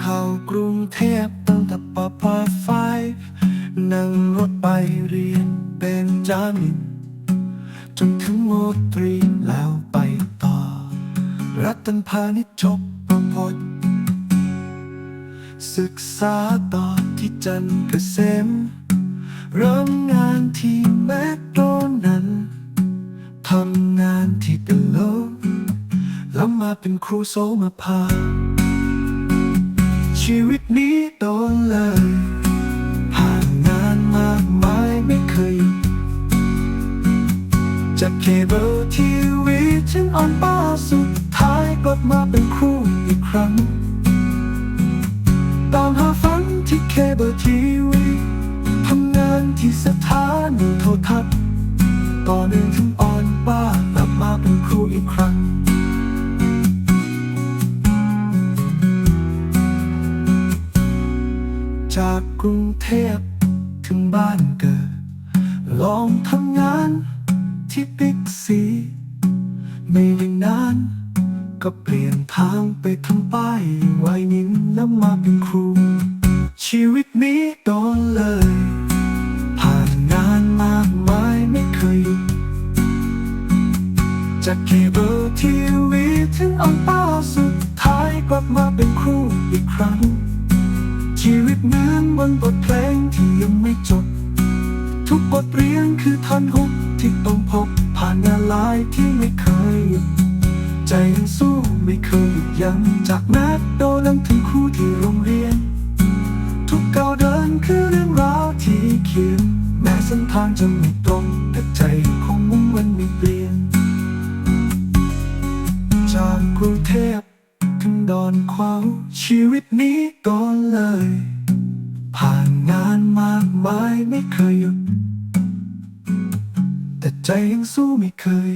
เข้ากรุงเทพตั้งแต่ปปไฟนั่งรถไปเรียนเป็นจามินจนถึงโมตรีแล้วไปต่อ รัตนพาณิชย์จบประพจน์ศึกษาต่อที่จันเกษมเริ่มงานที่แมคโดนัลทำงานที่เดลโลแล้วมาเป็นครูโซมาพา ชีวิตนี้โดนเลย ผ่านงานมากมายไม่เคยหยุดจากเคเบิลทีวีถึงออนป้าสุดท้ายกลับมาเป็นครูอีกครั้ง ตามหาฝันที่เคเบิลทีวีทำงานที่สถานีโทรทัศน์ต่อเนื่องถึง จากกรุงเทพถึงบ้านเกิด ลองทำงานที่บิ๊กซี ไม่ได้นาน ก็เปลี่ยนทางไปทำป้ายไวนินแล้วมาเป็นครู ชีวิตนี้โดนเลย ผ่านงานมากมายไม่เคยหยุดจากเคเบิลทีวีถึงออนป้าสุดท้ายกลับมาเป็นครูอีกครั้ง ชีวิตเหมือนบนบทเพลงที่ยังไม่จบ ทุกบทเรียนคือท่อนฮุกที่ต้องพบผ่านงานหลายที่ไม่เคยหยุดใจยังสู้ไม่เคยหยุดยั้งจากแมคโดนัลด์ถึงครูที่โรงเรียน ทุกก้าวเดินคือเรื่องราวที่เขียนแม้เส้นทางจะไม่ตรงแต่ใจคงมุ่งมันไม่เปลี่ยน จากกรุงเทพ ดอนขวาชีวิตนี้ก่อนเลย ผ่านงานมากมายไม่เคยหยุด แต่ใจยังสู้ไม่เคย